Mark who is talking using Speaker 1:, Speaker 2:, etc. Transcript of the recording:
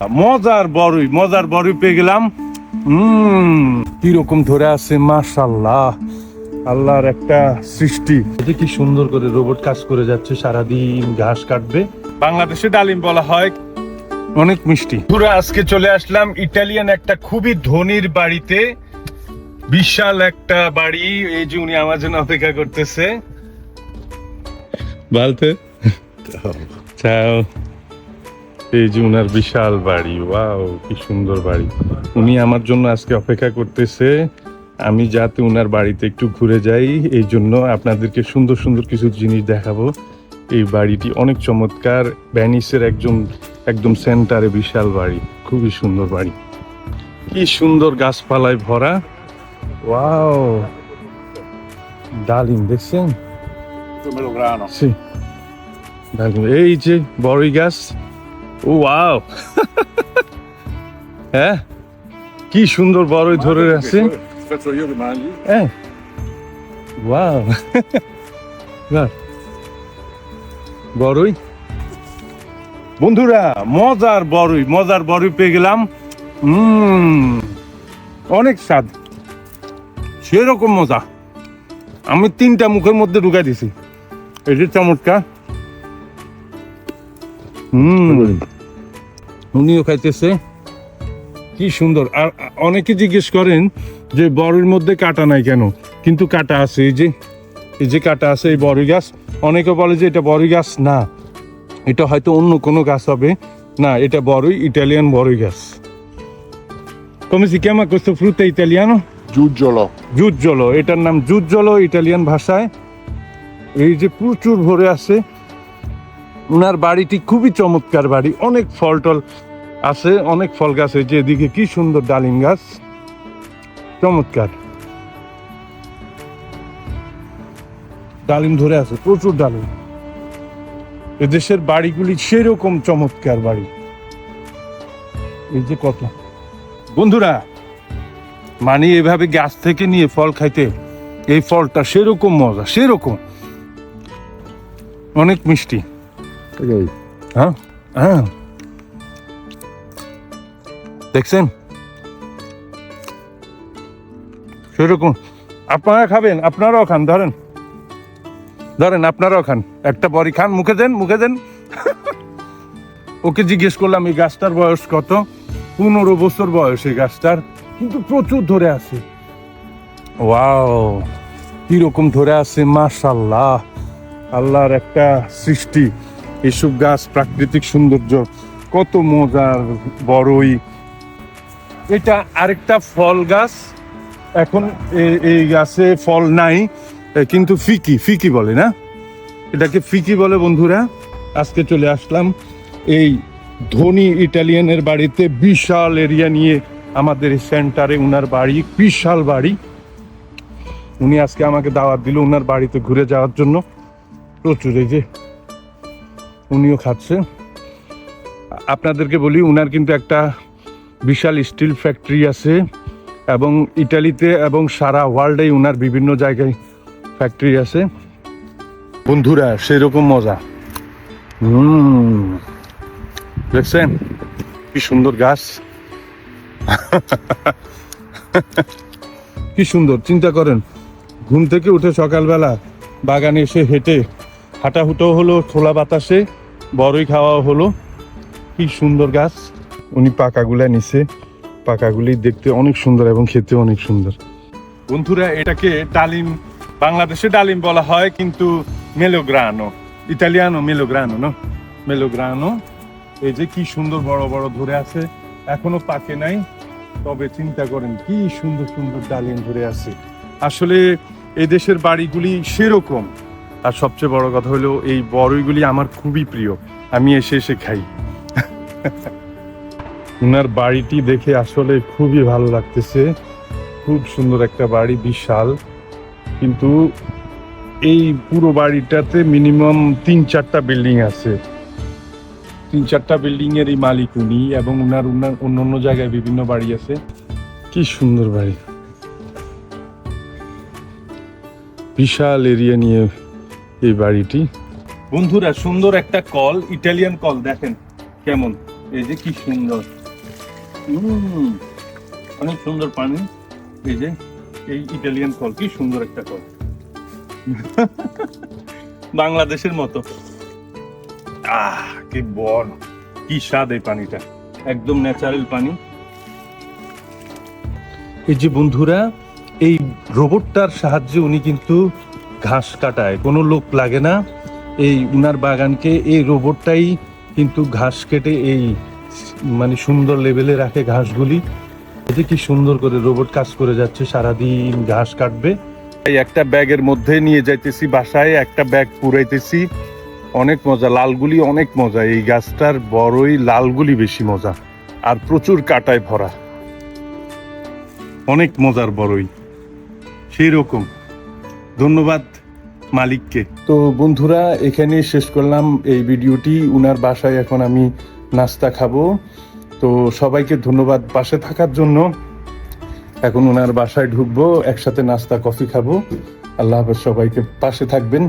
Speaker 1: মজার বড়ই মজার বড়ই পেয়ে গেলাম। হম কীরকম ধরে আছে মাশাল্লাহ আল্লাহর একটা সৃষ্টি। এটা কি সুন্দর করে রোবট কাজ করে যাচ্ছে সারাদিন ঘাস কাটবে। বাংলাদেশে ডালিম বলা হয়। অনেক মিষ্টি। পুরো আজকে চলে আসলাম ইটালিয়ান একটা খুবই ধনির বাড়িতে। বিশাল একটা বাড়ি এই যে উনি আমার জন্য অপেক্ষা করতেছে। বলতে। চাও। এই যে উনার বিশাল বাড়ি ওয়াও কি সুন্দর বাড়ি। উনি আমার জন্য আজকে অপেক্ষা করতেছে আমি যাতে উনার বাড়িতে একটু ঘুরে যাই এই জন্য আপনাদেরকে সুন্দর সুন্দর কিছু জিনিস দেখাবো। এই বাড়িটি অনেক চমৎকার ভ্যানিসের একজন একদম সেন্টারে বিশাল বাড়ি খুবই সুন্দর বাড়ি। কি সুন্দর গাছপালায় ভরা। ওয়াও ডালিম দেখছেন. ডালিম এই যে বড়ই গাছ। ও, ওয়াও। হ্যাঁ? কি সুন্দর বড়ই ধরে আছে. হ্যাঁ। বড়ই। বন্ধুরা, মজার বড়ই মজার বড়ই পেয়ে গেলাম। অনেক স্বাদ। সেরকম মজা। আমি তিনটা মুখের মধ্যে ঢুকাই দিছি। যে চমৎকার। হুম। উনিও খাইতেছে। কি সুন্দর। আর অনেকে জিজ্ঞেস করেন যে বড়ের মধ্যে কাটা নাই কেন? কিন্তু কাটা আছে এই যে এই যে কাটা আছে এই বড়ই গাছ। অনেকে বলে যে এটা বড়ই গাছ না। এটা হয়তো অন্য কোনো গাছ হবে। না এটা বড়ই ইটালিয়ান বড়ই গাছ। come si chiama questo frutto italiano
Speaker 2: Giuggiolo.
Speaker 1: জুজ্জলো এটার নাম জুজ্জলো ইটালিয়ান ভাষায়। এই যে প্রচুর ভরে আছে। ওনার বাড়িটি খুবই চমৎকার বাড়ি। অনেক ফল টল আছে, অনেক ফল গাছ যে এদিকে কি সুন্দর ডালিম গাছ। চমৎকার। ডালিম ধরে আছে, প্রচুর ডালিম। এদেশের বাড়িগুলি সেরকম চমৎকার বাড়ি। এই যে কত বন্ধুরা মানে এভাবে গাছ থেকে নিয়ে ফল খাইতে এই ফলটা সেরকম মজা, সেরকম। অনেক মিষ্টি। হ্যাঁ হ্যাঁ। দেখছেন? সেরকম। আপনারা খাবেন, আপনারাও খান, ধরেন। ধরেন, আপনারাও খান। একটা বড়ি খান, মুখে দেন মুখে দেন। ওকে জিজ্ঞেস করলাম, এই গাছটার বয়স কত? পনেরো বছর বয়স এই গাছটার, কিন্তু প্রচুর ধরে আছে। ওয়াও, কীরকম ধরে আছে, মাশাল্লাহ। আল্লাহর একটা সৃষ্টি। এসব গাছ প্রাকৃতিক সৌন্দর্য, কত মজার, বড়ই। এটা আরেকটা ফল গাছ। এখন এই গাছে ফল নাই কিন্তু ফিকি ফিকি বলে, না? এটাকে ফিকি বলে, বন্ধুরা। আজকে চলে আসলাম এই ধনী ইটালিয়ানের বাড়িতে, বিশাল এরিয়া নিয়ে আমাদের সেন্টারে উনার বাড়ি, বিশাল বাড়ি। উনি আজকে আমাকে দাওয়াত দিল উনার বাড়িতে ঘুরে যাওয়ার জন্য। প্রচুর এই যে উনিও খাচ্ছে। আপনাদেরকে বলি, উনার কিন্তু একটা বিশাল স্টিল ফ্যাক্টরি আছে এবং ইটালিতে এবং সারা ওয়ার্ল্ডে উনার বিভিন্ন জায়গায় ফ্যাক্টরি আছে। বন্ধুরা, সেরকম মজা। হুম। দেখছেন? কি সুন্দর গাছ। কি সুন্দর, চিন্তা করেন। ঘুম থেকে উঠে সকালবেলা বাগানে এসে হেঁটে হাঁটাহুটো হলো খোলা বাতাসে। বড়ই খাওয়া হলো। কি সুন্দর গাছ। উনি পাকাগুলা নিছে। পাকাগুলি দেখতে অনেক সুন্দর এবং খেতে অনেক সুন্দর। বন্ধুরা, এটাকে ডালিম, বাংলাদেশে ডালিম বলা হয়, কিন্তু মেলোগ্রানো ইতালিয়ানো মেলোগ্রানো, না? মেলোগ্রানো, এই যে কি সুন্দর বড় বড় ধরে আছে, এখনও পাকে নাই। তবে চিন্তা করেন, কি সুন্দর সুন্দর ডালিম ধরে আছে। আসলে এই দেশের বাড়িগুলি সেরকম। আর সবচেয়ে বড় কথা হলো, এই বড়ইগুলি আমার খুবই প্রিয়। আমি এসে এসে খাই। ওনার বাড়িটি দেখে আসলে খুবই ভালো লাগতেছে। খুব সুন্দর একটা বাড়ি, বিশাল। কিন্তু এই পুরো বাড়িটাতে মিনিমাম তিন চারটা বিল্ডিং আছে। তিন চারটা বিল্ডিং এর এই মালিক উনি এবং উনার উনার অন্য অন্য জায়গায় বিভিন্ন বাড়ি আছে। কি সুন্দর বাড়ি। বিশাল এরিয়া নিয়ে এই বাড়িটি? বন্ধুরা, সুন্দর একটা কল, ইটালিয়ান কল, দেখেন কেমন। এই যে কি সুন্দর। অনেক সুন্দর পানি। এই যে, এই ইটালিয়ান কল, কি সুন্দর একটা কল। বাংলাদেশের মতো। আহ, কি বড় কি স্বাদ এই পানিটা। একদম ন্যাচারাল পানি। এই যে বন্ধুরা, এই রোবটটার সাহায্যে উনি কিন্তু ঘাস কাটায়। কোনো লোক লাগে না। এই উনার বাগানকে এই রোবটটাই কিন্তু ঘাস কেটে এই মানে সুন্দর লেভেলে রাখে ঘাসগুলি। যে কি সুন্দর করে রোবট কাজ করে যাচ্ছে, সারাদিন ঘাস কাটবে। এই একটা ব্যাগের মধ্যে নিয়ে যাইতেছি বাসায়, একটা ব্যাগ পুরাইতেছি। অনেক মজা, লালগুলি অনেক মজা। এই গাছটার বড়ই লালগুলি বেশি মজা। আর প্রচুর কাটায় ভরা। অনেক মজার বড়ই। সেই রকম ধন্যবাদ মালিককে। তো বন্ধুরা, এখানে শেষ করলাম এই ভিডিওটি। উনার বাসায় এখন আমি নাস্তা খাব। তো সবাইকে ধন্যবাদ পাশে থাকার জন্য। এখন ওনার বাসায় ঢুকবো, একসাথে নাস্তা, কফি খাব। আল্লাহ হাফেজ, সবাইকে পাশে থাকবেন।